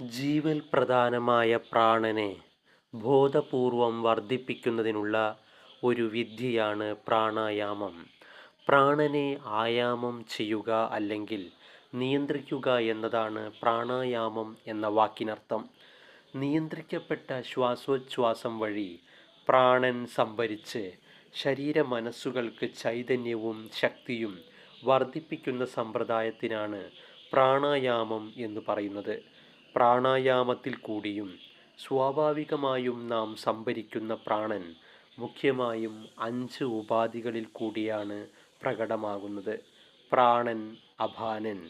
ജീവൽ പ്രധാനമായ പ്രാണനെ ബോധപൂർവം വർദ്ധിപ്പിക്കുന്നതിനുള്ള ഒരു വിദ്യയാണ് പ്രാണായാമം. പ്രാണനെ ആയാമം ചെയ്യുക അല്ലെങ്കിൽ നിയന്ത്രിക്കുക എന്നതാണ് പ്രാണായാമം എന്ന വാക്കിനർത്ഥം. നിയന്ത്രിക്കപ്പെട്ട ശ്വാസോച്ഛ്വാസം വഴി പ്രാണൻ സംഭരിച്ച് ശരീര മനസ്സുകൾക്ക് ചൈതന്യവും ശക്തിയും വർദ്ധിപ്പിക്കുന്ന സമ്പ്രദായത്തിനാണ് പ്രാണായാമം എന്ന് പറയുന്നത്. പ്രാണായാമത്തിൽ കൂടിയും സ്വാഭാവികമായും നാം സംഭരിക്കുന്ന പ്രാണൻ മുഖ്യമായും അഞ്ച് ഉപാധികളിൽ കൂടിയാണ് പ്രകടമാകുന്നത്. പ്രാണൻ അഭാനൻ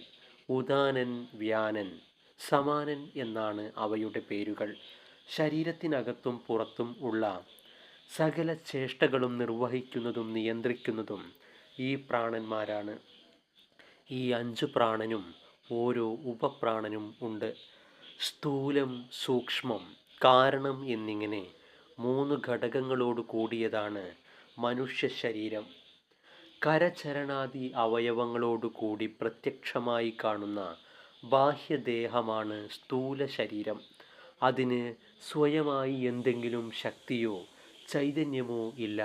ഉദാനൻ വ്യാനൻ സമാനൻ എന്നാണ് അവയുടെ പേരുകൾ. ശരീരത്തിനകത്തും പുറത്തും ഉള്ള സകല ചേഷ്ടകളും നിർവഹിക്കുന്നതും നിയന്ത്രിക്കുന്നതും ഈ പ്രാണന്മാരാണ്. ഈ അഞ്ച് പ്രാണനും ഓരോ ഉപപ്രാണനും ഉണ്ട്. സ്ഥൂലം സൂക്ഷ്മം കാരണം എന്നിങ്ങനെ മൂന്ന് ഘടകങ്ങളോട് കൂടിയതാണ് മനുഷ്യ ശരീരം കരചരണാദി അവയവങ്ങളോട് കൂടി പ്രത്യക്ഷമായി കാണുന്ന ബാഹ്യദേഹമാണ് സ്ഥൂല ശരീരം അതിന് സ്വയമായി എന്തെങ്കിലും ശക്തിയോ ചൈതന്യമോ ഇല്ല.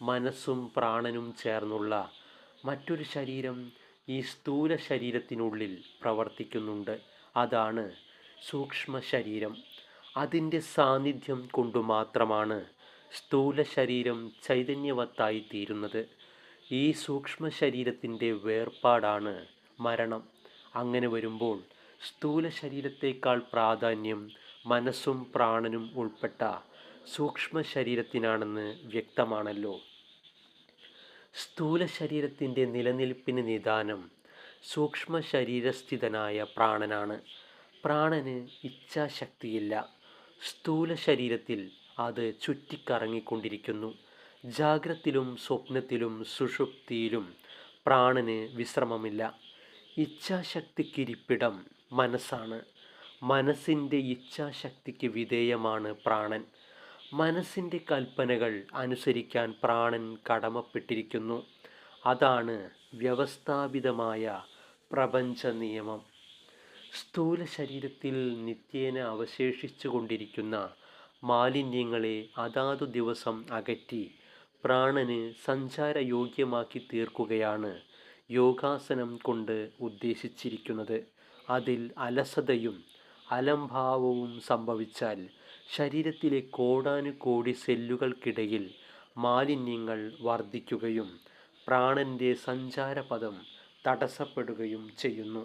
മനസ്സും പ്രാണനും ചേർന്നുള്ള മറ്റൊരു ശരീരം ഈ സ്ഥൂല ശരീരത്തിനുള്ളിൽ പ്രവർത്തിക്കുന്നുണ്ട്. അതാണ് സൂക്ഷ്മ ശരീരം അതിന്റെ സാന്നിധ്യം കൊണ്ടു മാത്രമാണ് സ്ഥൂല ശരീരം ചൈതന്യവത്തായി തീരുന്നത്. ഈ സൂക്ഷ്മ ശരീരത്തിന്റെ വേർപാടാണ് മരണം. അങ്ങനെ വരുമ്പോൾ സ്ഥൂല ശരീരത്തേക്കാൾ പ്രാധാന്യം മനസ്സും പ്രാണനും ഉൾപ്പെട്ട സൂക്ഷ്മ ശരീരത്തിനാണെന്ന് വ്യക്തമാണല്ലോ. സ്ഥൂല ശരീരത്തിന്റെ നിലനിൽപ്പിന് നിദാനം സൂക്ഷ്മ ശരീരസ്ഥിതനായ പ്രാണനാണ്. പ്രാണന് ഇച്ഛാശക്തിയില്ല. സ്ഥൂല ശരീരത്തിൽ അത് ചുറ്റിക്കറങ്ങിക്കൊണ്ടിരിക്കുന്നു. ജാഗ്രത്തിലും സ്വപ്നത്തിലും സുഷുപ്തിയിലും പ്രാണന് വിശ്രമമില്ല. ഇച്ഛാശക്തിക്കിരിപ്പിടം മനസ്സാണ്. മനസ്സിന്റെ ഇച്ഛാശക്തിക്ക് വിധേയമാണ് പ്രാണൻ. മനസ്സിന്റെ കൽപ്പനകൾ അനുസരിക്കാൻ പ്രാണൻ കടമപ്പെട്ടിരിക്കുന്നു. അതാണ് വ്യവസ്ഥാപിതമായ പ്രപഞ്ച നിയമം സ്ഥൂല ശരീരത്തിൽ നിത്യേന അവശേഷിച്ചു കൊണ്ടിരിക്കുന്ന മാലിന്യങ്ങളെ അതാതു ദിവസം അകറ്റി പ്രാണന് സഞ്ചാരയോഗ്യമാക്കി തീർക്കുകയാണ് യോഗാസനം കൊണ്ട് ഉദ്ദേശിച്ചിരിക്കുന്നത്. അതിൽ അലസതയും അലംഭാവവും സംഭവിച്ചാൽ ശരീരത്തിലെ കോടാനുകോടി സെല്ലുകൾക്കിടയിൽ മാലിന്യങ്ങൾ വർദ്ധിക്കുകയും പ്രാണന്റെ സഞ്ചാരപഥം തടസ്സപ്പെടുകയും ചെയ്യുന്നു.